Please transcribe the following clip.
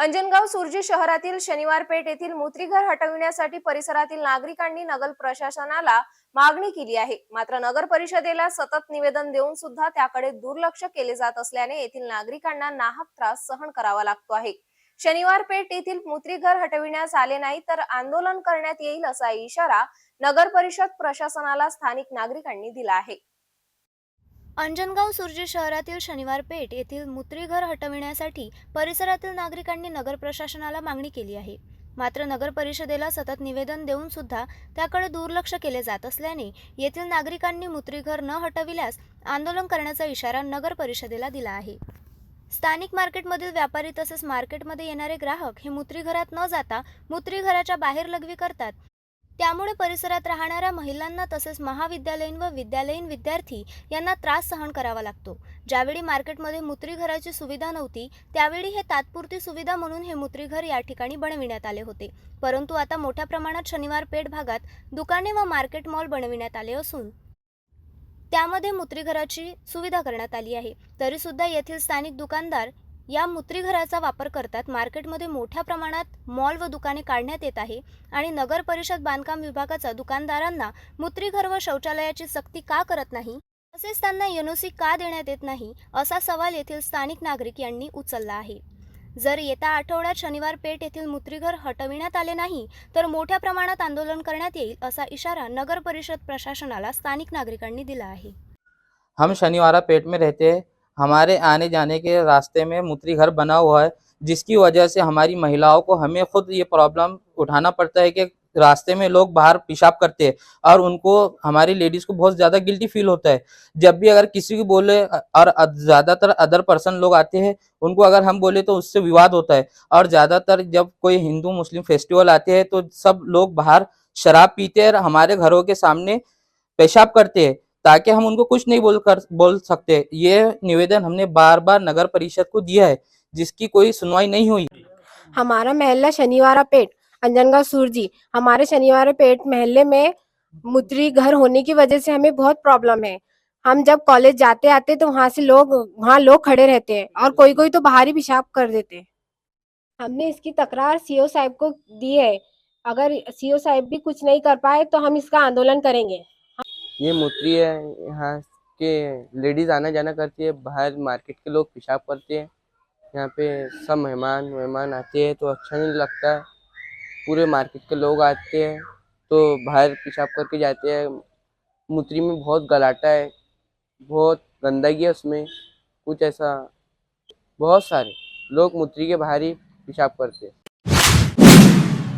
अंजनगाव सुरजी शहरातील शनिवार पेठ येथील मूत्रीघर हटविण्यासाठी परिसरातील नागरिकांनी नगर प्रशासनाला मागणी केली आहे. मात्र नगर परिषदेला सतत निवेदन देऊन सुद्धा त्याकडे दुर्लक्ष केले जात असल्याने येथील नागरिकांना नाहक त्रास सहन करावा लागतो आहे. शनिवार पेठ येथील मूत्रीघर हटविण्यास आले नाही तर आंदोलन करण्यात येईल असा इशारा नगर परिषद प्रशासनाला स्थानिक नागरिकांनी दिला आहे. अंजनगाव सुरजी शहरातील शनिवार पेठ येथील मूत्रीघर हटविण्यासाठी परिसरातील नागरिकांनी नगर प्रशासनाला मागणी केली आहे. मात्र नगर परिषदेला सतत निवेदन देऊन सुद्धा त्याकडे दुर्लक्ष केले जात असल्याने येथील नागरिकांनी मूत्रीघर न हटविल्यास आंदोलन करण्याचा इशारा नगर परिषदेला दिला आहे. स्थानिक मार्केटमधील व्यापारी तसेच मार्केटमध्ये येणारे ग्राहक हे मूत्रीघरात न जाता मूत्रीघराच्या बाहेर लघवी करतात त्यामुळे परिसरात राहणाऱ्या महिलांना तसेच महाविद्यालयीन व विद्यालयीन विद्यार्थी यांना त्रास सहन करावा लागतो. ज्यावेळी मार्केटमध्ये मूत्रीघराची सुविधा नव्हती त्यावेळी हे तात्पुरती सुविधा म्हणून हे मूत्रीघर या ठिकाणी बनविण्यात आले होते. परंतु आता मोठ्या प्रमाणात शनिवार पेठ भागात दुकाने व मार्केट मॉल बनविण्यात आले असून त्यामध्ये मुत्रीघराची सुविधा करण्यात आली आहे. तरीसुद्धा येथील स्थानिक दुकानदार या मूत्रीघराचा वापर करतात. मार्केटमध्ये मोठ्या प्रमाणात मॉल व दुकाने काढण्यात येत आहे आणि नगर परिषद बांधकाम विभागाचा दुकानदारांना मूत्रीघर व शौचालयाची सक्ती का करत नाही? तसेच त्यांना एनओसी का देण्यात येत नाही? असा सवाल येथील स्थानिक नागरिक यांनी उचलला आहे. जर येत्या आठवड्यात शनिवार पेठ येथील मूत्रीघर हटविण्यात आले नाही तर मोठ्या प्रमाणात आंदोलन करण्यात येईल असा इशारा नगर परिषद प्रशासनाला स्थानिक नागरिकांनी दिला आहे. हम शनिवार पेठ में रहते हमारे आने जाने के रास्ते में मूत्री घर बना हुआ है, जिसकी वजह से हमारी महिलाओं को हमें खुद ये प्रॉब्लम उठाना पड़ता है कि रास्ते में लोग बाहर पेशाब करते हैं और उनको, हमारी लेडीज़ को बहुत ज़्यादा गिल्टी फील होता है। जब भी अगर किसी को बोले और ज़्यादातर अदर पर्सन लोग आते हैं, उनको अगर हम बोले तो उससे विवाद होता है। और ज़्यादातर जब कोई हिंदू, मुस्लिम फेस्टिवल आते हैं तो सब लोग बाहर शराब पीते हैं और हमारे घरों के सामने पेशाब करते हैं। ताकि हम उनको कुछ नहीं बोल कर, बोल सकते। ये निवेदन हमने बार बार नगर परिषद को दिया है, जिसकी कोई सुनवाई नहीं हुई। हमारा महल्ला शनिवारा पेट, अंजनगांव सूरजी। हमारे शनिवारा पेट मोहल्ले में मूत्री घर होने की वजह से हमें बहुत प्रॉब्लम है। हम जब कॉलेज जाते आते तो वहाँ से लोग, वहाँ लोग खड़े रहते हैं और कोई कोई तो बाहर ही पेशाब कर देते हैं। हमने इसकी तकरार सीओ साहब को दी है। अगर सीओ साहब भी कुछ नहीं कर पाए तो हम इसका आंदोलन करेंगे। ये मूत्री है, यहाँ के लेडीज़ आना जाना करती है, बाहर मार्केट के लोग पेशाब करते हैं। यहाँ पे सब मेहमान मेहमान आते हैं तो अच्छा नहीं लगता है। पूरे मार्केट के लोग आते हैं तो बाहर पेशाब करके जाते हैं। मूत्री में बहुत गलाटा है, बहुत गंदगी है उसमें, कुछ ऐसा, बहुत सारे लोग मूत्री के बाहर ही पेशाब करते हैं।